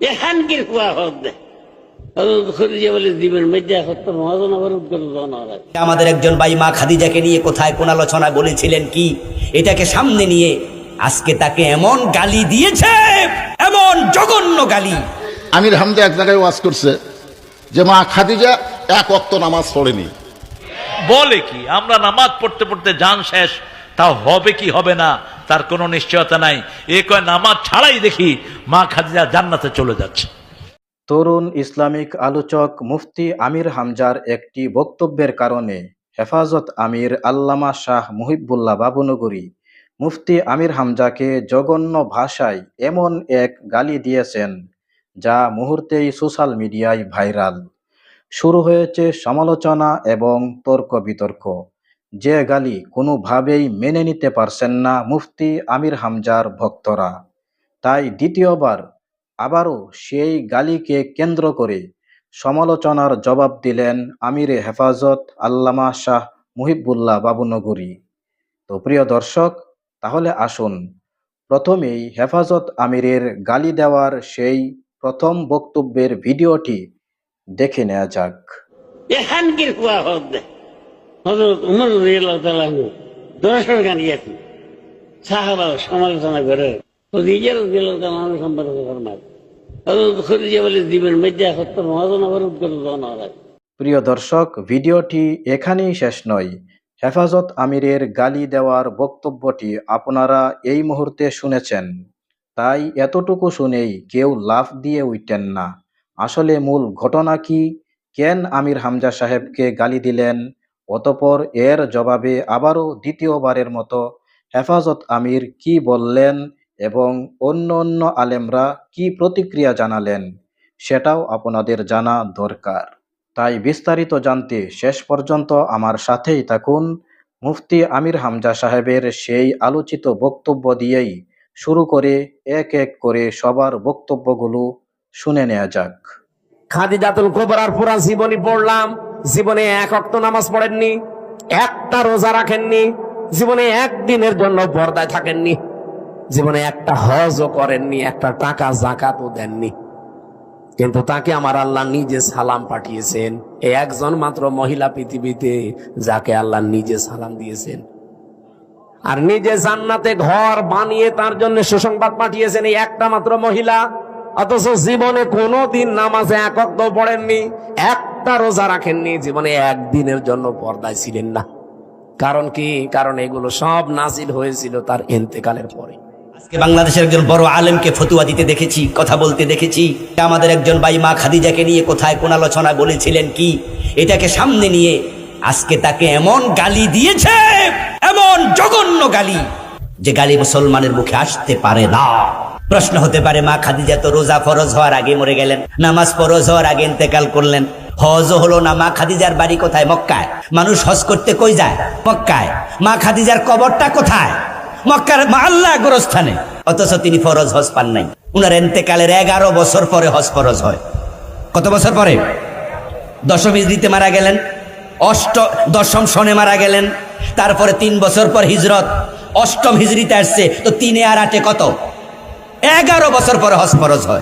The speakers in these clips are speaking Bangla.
এখানকার কুয়া হোক দে। খরিজা বলে দিবেন মেজা সত্তর মহাজন আবার উদ্গত আমাদের একজন ভাই মা খাদিজাকে নিয়ে কোথায় কোন আলোচনা বলেছিলেন কি? এটাকে সামনে নিয়ে আজকে তাকে এমন গালি দিয়েছে এমন জঘন্য গালি। আমির হামদা এক জায়গায় ওয়াজ করছে যে মা খাদিজা এক অক্ত নামাজ পড়েনি। বলে কি আমরা নামাজ পড়তে পড়তে যান শেষ তা হবে কি হবে না? তার কোনো নিশ্চয়তা নাই। এ কয় নামাজ ছাড়াই দেখি মা খাদিজা জান্নাতে চলে যাচ্ছে। তরুণ ইসলামিক আলোচক মুফতি আমির হামজার একটি বক্তব্যের কারণে হেফাজত আমির আল্লামা শাহ মুহিবুল্লাহ বাবুনগরী মুফতি আমির হামজাকে জঘন্য ভাষায় এমন এক গালি দিয়েছেন যা মুহূর্তেই সোশ্যাল মিডিয়ায় ভাইরাল। শুরু হয়েছে সমালোচনা এবং তর্ক বিতর্ক। যে গালি কোনোভাবেই মেনে নিতে পারছেন না মুফতি আমির হামজার ভক্তরা। তাই দ্বিতীয়বার আবারও সেই গালিকে কেন্দ্র করে সমালোচনার জবাব দিলেন আমিরে হেফাজত আল্লামা শাহ মুহিবুল্লাহ বাবুনগরী। তো প্রিয় দর্শক, তাহলে আসুন, প্রথমেই হেফাজত আমিরের গালি দেওয়ার সেই প্রথম বক্তব্যের ভিডিওটি দেখে নেওয়া যাক এখানকার কুয়া হোক দে হজরত উমর রাদিয়াল্লাহু দর্শন গান গিয়েছেন। সাহাবা সমালোচনা করে খদিজা রাদিয়াল্লাহু সম্পর্কে ফরমায় হজরত খদিজা বলে দিবেন মেজা সত্তর মহাজন আবার উদ্গত জানা প্রিয় দর্শক, ভিডিওটি এখানেই শেষ নয়। হেফাজত আমিরের গালি দেওয়ার বক্তব্যটি আপনারা এই মুহূর্তে শুনেছেন। তাই এতটুকু শুনেই কেউ লাফ দিয়ে উঠতেন না। আসলে মূল ঘটনা কি? কেন আমির হামজা সাহেবকে গালি দিলেন? অতপর এর জবাবে আবারও দ্বিতীয়বারের মতো, হেফাজত আমির কি বললেন এবং অন্য অন্য আলেমরা কি প্রতিক্রিয়া জানালেন, সেটাও আপনাদের জানা দরকার। তাই বিস্তারিত জানতে শেষ পর্যন্ত আমার সাথেই থাকুন। মুফতি আমির হামজা সাহেবের সেই আলোচিত বক্তব্য দিয়েই শুরু করে এক এক করে সবার বক্তব্যগুলো শুনে নেওয়া যাক। খাদিজাতুল কোবরার পুরা জীবনী পড়লাম। জীবনে এক অক্ত নামাজ পড়েননি, একটা রোজা রাখেননি, জীবনে একদিনের জন্য পর্দায় থাকেননি, জীবনে একটা হজও করেননি, একটা টাকা জাকাতও দেননি। কিন্তু তাকে আমার আল্লাহ নিজে সালাম পাঠিয়েছেন এই একজন মাত্র মহিলা পৃথিবীতে যাকে আল্লাহ নিজে সালাম দিয়েছেন। আর নিজে জান্নাতে ঘর বানিয়ে তার জন্য সুসংবাদ পাঠিয়েছেন এই একটা মাত্র মহিলা, অথচ জীবনে কোনোদিন নামাজে একক পড়েননি একটা রোজা রাখেননি, জীবনে একদিনের জন্য পর্দায় ছিলেন না। কারণ কি? কারণ এগুলো সব নাজিল হয়েছিল তার এন্তেকালের পরে। আজকে বাংলাদেশের একজন বড় আলেমকে ফতুয়া দিতে দেখেছি, কথা বলতে দেখেছি। আমাদের একজন ভাই মা খাদিজাকে নিয়ে কোথায় কোন আলোচনা বলেছিলেন কি? এটাকে সামনে নিয়ে আজকে তাকে এমন গালি দিয়েছে, এমন জঘন্য গালি, যে গালি মুসলমানের মুখে আসতে পারে না। প্রশ্ন হতে পারে, মা খাদিজা তো রোজা ফরজ হওয়ার আগে মরে গেলেন, নামাজ ফরজ হওয়ার আগে ইন্তেকাল করলেন। হজও হলো না, মা খাদিজার বাড়ি কোথায়? মক্কায়। মানুষ হজ করতে কই যায়? মক্কায়। মা খাদিজার কবরটা কোথায়? মক্কার মা আল্লাহ গোরস্থানে। অথচ তিনি ফরজ হজ পান নাই। উনার এন্তেকালের এগারো বছর পরে হজ ফরজ হয়। কত বছর পরে? দশম হিজড়িতে মারা গেলেন। অষ্ট, দশম সনে মারা গেলেন। তারপরে তিন বছর পর হিজরত। অষ্টম হিজড়িতে আসছে। তো তিনে আর আটে কত? এগারো বছর পরে হজ ফরজ হয়।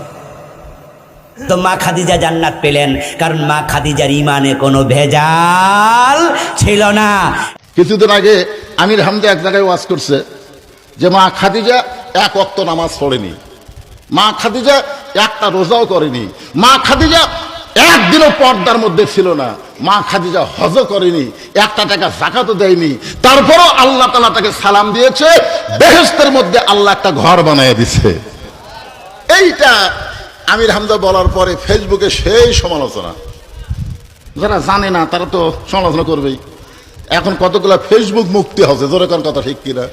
তো মা খাদিজা জান্নাত পেলেন, কারণ মা খাদিজার ইমানে কোনো ভেজাল ছিল না। কিছুদিন আগে আমির হামদা এক জায়গায় ওয়াজ করছে যে মা খাদিজা এক অক্ত নামাজ পড়েনি। মা খাদিজা একটা রোজাও করেনি। মা খাদিজা একদিনও পর্দার মধ্যে ছিল না। মা খাদিজা হজও করেনি, একটা টাকা জাকাতও দেয়নি। তারপরও আল্লাহ তালা তাকে সালাম দিয়েছে বেহেস্তের মধ্যে আল্লাহ একটা ঘর বানিয়ে দিছে এইটা আমির হামদা বলার পরে ফেসবুকে সেই সমালোচনা। যারা জানে না, তারা তো সমালোচনা করবেই। এখন কতগুলা ফেসবুক মুক্তি হচ্ছে জোরে কোন কথা ঠিক কিনা?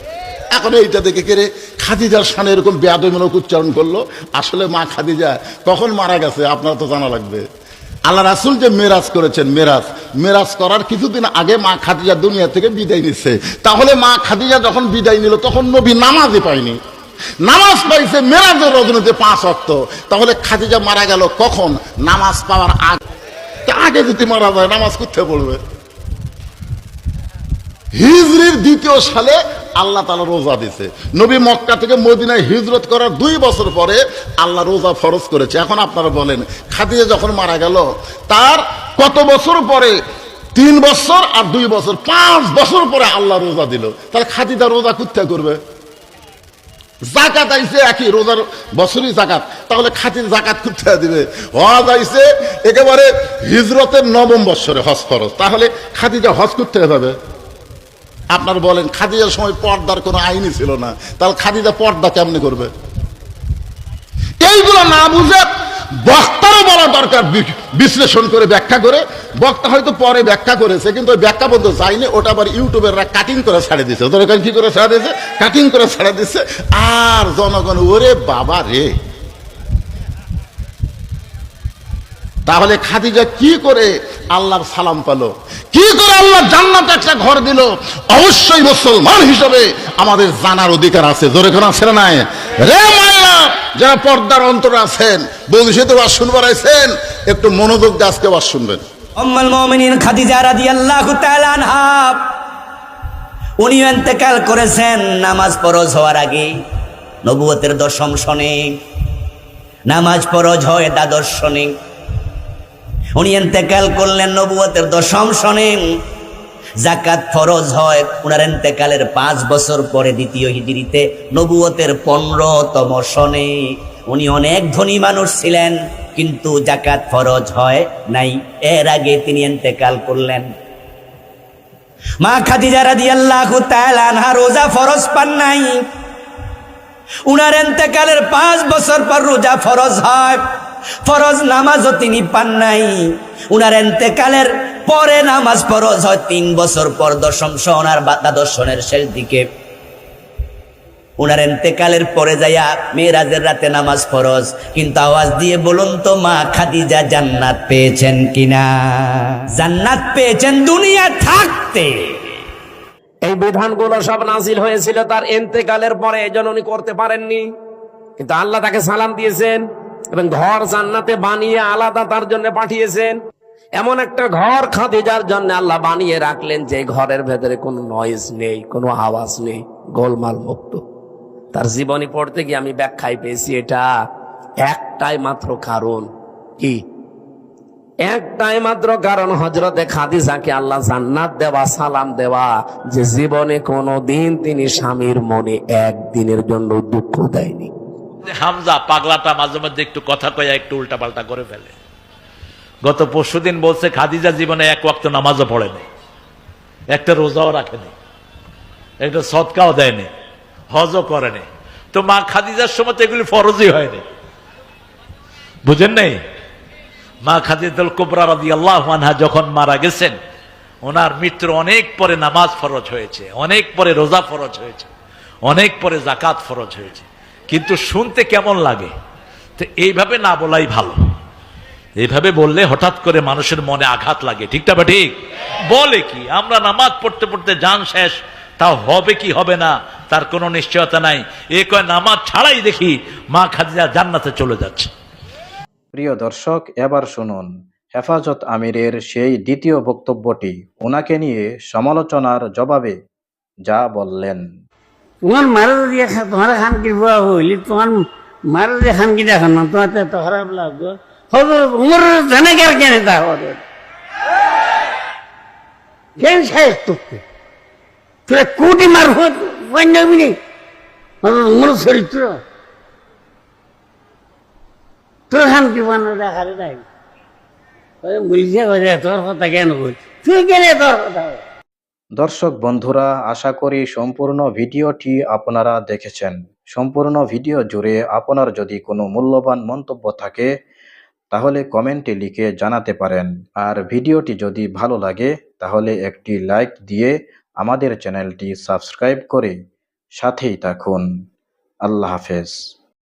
এখন এইটা দেখে কেড়ে খাদিজার সামনে এরকম বেয়াদমূলক উচ্চারণ করল? আসলে মা খাদিজা কখন মারা গেছে, আপনার তো জানা লাগবে। আল্লাহ রাসুল যে মেরাজ করেছেন, মেরাজ মেরাজ করার কিছুদিন আগে মা খাদিজা দুনিয়া থেকে বিদায় নিচ্ছে তাহলে মা খাদিজা যখন বিদায় নিল, তখন নবী নামাজই পায়নি। নামাজ পাইছে মেরাজের রজনীতে পাঁচ অক্ত। তাহলে খাদিজা মারা গেল কখন? নামাজ পাওয়ার আগে আগে যদি মারা যায়, নামাজ করতে পড়বে হিজরির দ্বিতীয় সালে আল্লাহ তালা রোজা দিছে নবী মক্কা থেকে মদিনায় হিজরত করার দুই বছর পরে আল্লাহ রোজা ফরজ করেছে। এখন আপনারা বলেন, খাদিজা যখন মারা গেল, তার কত বছর পরে? তিন বছর আর দুই বছর। পাঁচ বছর পরে আল্লাহ রোজা দিল। তাহলে খাদিজা রোজা কুত্তা করবে? জাকাত আইসে একই রোজার বছরই জাকাত। তাহলে খাতির জাকাত করতে দিবে? হজ আইসে একেবারে হিজরতের নবম বৎসরে হজ খরচ তাহলে খাদিজা হজ করতে হবে। আপনার বলেন খাদিজার সময় পর্দার কোনো আইনই ছিল না। তাহলে খাদিজা পর্দা কেমনে করবে? এইগুলো না বুঝে বক্তারও বলা দরকার বিশ্লেষণ করে ব্যাখ্যা করে। বক্তা হয়তো পরে ব্যাখ্যা করেছে, কিন্তু ওই ব্যাখ্যা বলতে যায়নি। ওটা আবার ইউটিউবেররা কাটিং করে ছাড়ে দিচ্ছে ওদের কি করে ছাড়া দিয়েছে? কাটিং করে ছাড়া দিচ্ছে আর জনগণ, ওরে বাবা রে! তাহলে খাদিজা কি করে আল্লাহর সালাম পেল? কি করে আল্লাহ জান্নাত একটা ঘর দিল? অবশ্যই মুসলমান হিসেবে আমাদের জানার অধিকার আছে। জোরে কোন আছে না যারা পর্দার অন্তর আছেন বংশীতে বাস শুনবার আছেন একটু মনোযোগ দিয়ে আজকে বাস শুনবেন। উম্মুল মুমিনিন খাদিজা রাদিয়াল্লাহু তাআলা আনহা উনি ইন্তেকাল করেছেন নামাজ ফরজ হওয়ার আগে, নবুয়তের দশম শনে, নামাজ ফরজ হয় দ্বাদশ শনে। উনি ইন্তেকাল করলেন নবুয়তের দশম শনে জাকাত ফরজ হয়, উনার ইন্তেকালের পাঁচ বছর পরে দ্বিতীয় হিজরিতে নবুয়তের পনেরোতম সনে। উনি অনেক ধনী মানুষ ছিলেন, কিন্তু জাকাত ফরজ হয় নাই। এর আগে তিনি ইন্তেকাল করলেন। মা খাদিজা রাদিয়াল্লাহু তাআলা আনহা রোজা ফরজ পান নাই। উনার ইন্তেকালের পাঁচ বছর পর রোজা ফরজ হয়। ফরজ নামাজও তিনি পান নাই। উনার ইন্তেকালের পরে নামাজ ফরজ হয়, তিন বছর পর দশম সহনার দ্বাদশ সনের শেষ দিকে। উনার ইন্তেকালের পরে যাইয়া মেয়েরাজের রাতে নামাজ ফরজ, কিন্তু আওয়াজ দিয়ে বলুন তো, মা খাদিজা জান্নাত পেয়েছেন কিনা? জান্নাত পেয়েছেন দুনিয়া থাকতে। এই বিধানগুলো সব নাজিল হয়েছিল তার এন্তেকালের পরে, এই জন্য উনি করতে পারেননি। কিন্তু আল্লাহ তাকে সালাম দিয়েছেন এবং ঘর জান্নাতে বানিয়ে আলাদা তার জন্য পাঠিয়েছেন। এমন একটা ঘর খাদিজার জন্য আল্লাহ বানিয়ে রাখলেন যে ঘরের ভেতরে কোনো নয়েজ নেই, কোনো আওয়াজ নেই, গোলমাল মুক্ত। তার জীবনী পড়তে গিয়ে আমি ব্যাখ্যায় পেয়েছি এটা একটাই মাত্র কারণ কি? একটাই মাত্র কারণ হজরতে খাদিজাকে আল্লাহ জান্নাত দেওয়া, সালাম দেওয়া, যে জীবনে কোনো দিন তিনি স্বামীর মনে একদিনের জন্য দুঃখ দেয়নি। হামজা পাগলাটা মাঝে মধ্যে একটু কথা কয়া একটু উল্টা পাল্টা করে ফেলে। গত পরশু দিন বলছে, খাদিজা জীবনে এক ওয়াক্ত নামাজও পড়েনি। একটা রোজাও রাখেনি। একটা সৎকাও দেয়নি। হজও করেনি। তো মা খাদিজার সময় তো এগুলি ফরজই হয়নি। বুঝেন নেই? মা খাদিজাতুল কুবরা রাদিয়াল্লাহু আনহা যখন মারা গেছেন, ওনার মৃত্যুর অনেক পরে নামাজ ফরজ হয়েছে, অনেক পরে রোজা ফরজ হয়েছে, অনেক পরে জাকাত ফরজ হয়েছে। কিন্তু শুনতে কেমন লাগে? তো এইভাবে না বলাই ভালো। এইভাবে বললে হঠাৎ করে মানুষের মনে আঘাত লাগে। ঠিকটা বা ঠিক? বলে কি? আমরা নামাজ পড়তে পড়তে জান শেষ তা হবে কি হবে না? তার কোনো নিশ্চয়তা নাই। এ কয় নামাজ ছাড়াই দেখি মা খাদিজা জান্নাতে চলে যাচ্ছে। প্রিয় দর্শক এবার শুনুন। হেফাজত আমিরের সেই দ্বিতীয় বক্তব্যটি ওনাকে নিয়ে সমালোচনার জবাবে যা বললেন। তোমার মারা দিয়ে তোমার খান কি বুয়া হইলি তোমার মারা দিয়ে খান কি দেখো না তোমার তো খারাপ লাগবে। হয়তো উমর জানে কার কেনে তা হবে? কেন কথা দর্শক বন্ধুরা, আশা করি সম্পূর্ণ ভিডিওটি আপনারা দেখেছেন। সম্পূর্ণ ভিডিও জুড়ে আপনার যদি কোনো মূল্যবান মন্তব্য থাকে তাহলে কমেন্টে লিখে জানাতে পারেন। আর ভিডিওটি যদি ভালো লাগে, তাহলে একটি লাইক দিয়ে আমাদের চ্যানেলটি সাবস্ক্রাইব করে সাথেই থাকুন। আল্লাহ হাফেজ।